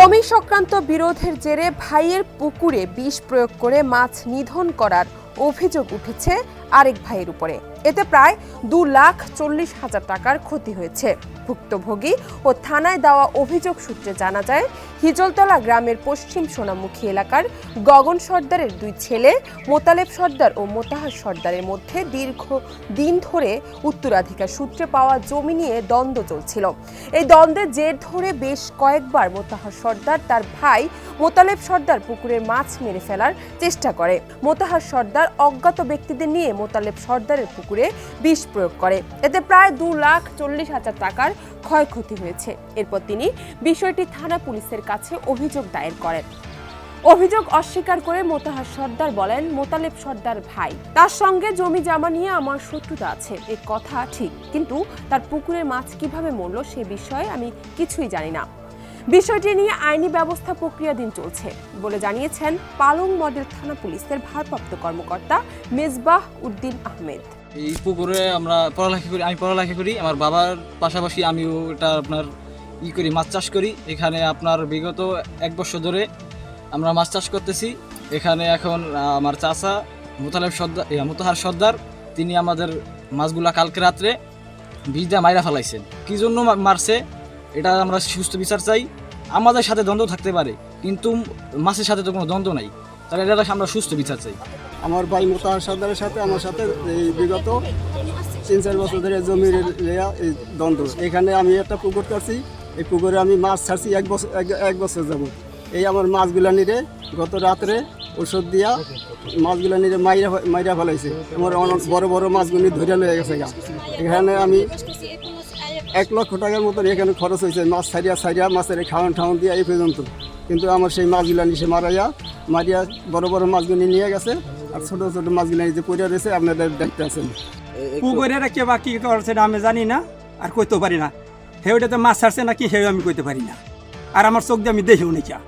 জমি সংক্রান্ত বিরোধের জেরে ভাইয়ের পুকুরে বিষ প্রয়োগ করে মাছ নিধন করার অভিযোগ উঠেছে আরেক ভাইয়ের উপরে। এতে প্রায় দু লাখ চল্লিশ হাজার টাকার ক্ষতি হয়েছে। ভুক্তভোগী ও থানায় দেওয়া অভিযোগ সূত্রে জানা যায়, হিজলতলা গ্রামের পশ্চিম সোনামুখী এলাকার গগন সর্দারের দুই ছেলে, মোতালেব সর্দার ও মোতাহার সর্দারের মধ্যে দীর্ঘ দিন ধরে উত্তরাধিকার সূত্রে পাওয়া জমি নিয়ে দ্বন্দ্ব চলছিল। এই দ্বন্দ্বের জের ধরে বেশ কয়েকবার মোতাহার সর্দার তার ভাই মোতালেব সর্দার পুকুরের মাছ মেরে ফেলার চেষ্টা করে। মোতাহার সর্দার অজ্ঞাত ব্যক্তিদের নিয়ে মোতালেব সর্দারের পুকুরে বিষ প্রয়োগ করে। এতে প্রায় দু লাখ চল্লিশ হাজার টাকার ক্ষয়ক্ষতি হয়েছে। এরপর তিনি বিষয়টি থানা পুলিশের কাছে অভিযোগ দায়ের করেন। অভিযোগ অস্বীকার করে মোতাহার সর্দার বলেন, মোতালেব সর্দার ভাই, তার সঙ্গে জমি জামা নিয়ে আমার শত্রুতা আছে, এ কথা ঠিক, কিন্তু তার পুকুরের মাছ কীভাবে মরল সে বিষয়ে আমি কিছুই জানি না। বিষয়টি নিয়ে আইনি ব্যবস্থা প্রক্রিয়াধীন চলছে বলে জানিয়েছেন পালং মডেল থানা পুলিশের ভারপ্রাপ্ত কর্মকর্তা মেজবাহ উদ্দিন আহমেদ। এই পুকুরে আমরা পড়ালেখা করি, আমি পড়ালেখা করি, আমার বাবার পাশাপাশি আমিও এটা আপনার ই করি, মাছ চাষ করি। এখানে আপনার বিগত এক বছর ধরে আমরা মাছ চাষ করতেছি। এখানে এখন আমার চাচা মোতালেব সর্দার মোতাহার সর্দার, তিনি আমাদের মাছগুলা কালকে রাত্রে বীজ দিয়ে মাইরা ফেলাইছেন। কি জন্য মারছে? এটা আমরা সুস্থ বিচার চাই। আমাদের সাথে দ্বন্দ্ব থাকতে পারে, কিন্তু মাছের সাথে তো কোনো দ্বন্দ্ব নাই। তাহলে এটা আমরা সুস্থ বিচার চাই। আমার ভাই মোতাহার সর্দারের সাথে, আমার সাথে এই বিগত তিন চার বছর ধরে জমির লেয়া এই দ্বন্দ্ব। এখানে আমি একটা পুকুর করছি এই পুকুরে আমি মাছ ছাড়ছি, এক বছর এক- বছর যাব এই আমার মাছগুলা নিরে গত রাত্রে ওষুধ দিয়া মাছগুলা নিরে মাইরা মাইরা ফেলাইছে। আমার অনেক বড় বড় মাছগুলি ধরে লয়ে গেছে এখানে আমি এক লক্ষ টাকার মতন এখানে খরচ হয়েছে। মাছ ছাড়িয়া ছাড়িয়া মাছের খাওয়ান ঠাওয়ান দিয়া এই পর্যন্ত। কিন্তু আমার সেই মাছগুলা নিচে মারাইয়া মারিয়া বড় বড় মাছগুলি নিয়ে গেছে আর ছোট ছোট মাছগুলি যে পড়ে রয়েছে, আপনাদের দেখতে আছেন। পুকুরের কে বা কি করছে না আমি জানি না, আর কইতে পারি না। হেউটাতে মাছ ছাড়ছে নাকি হেউ আমি কইতে পারি না। আর আমার চোখ দিয়ে আমি দেখিও নি চা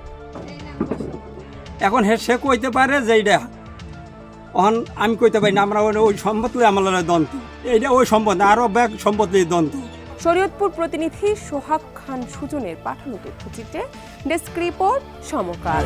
এখন হে সে কইতে পারে যে এইটা অহন আমি কইতে পারি না, আমরা ওই- সম্পদ আমার দ্বন্দ্ব এইটা ওই সম্পদ না আরও ব্যাগ সম্পদ দ্বন্দ্ব শরীয়তপুর প্রতিনিধি সোহাগ খান সুজনের পাঠানো তথ্যচিত্রে ডেস্ক রিপোর্ট সমকাল।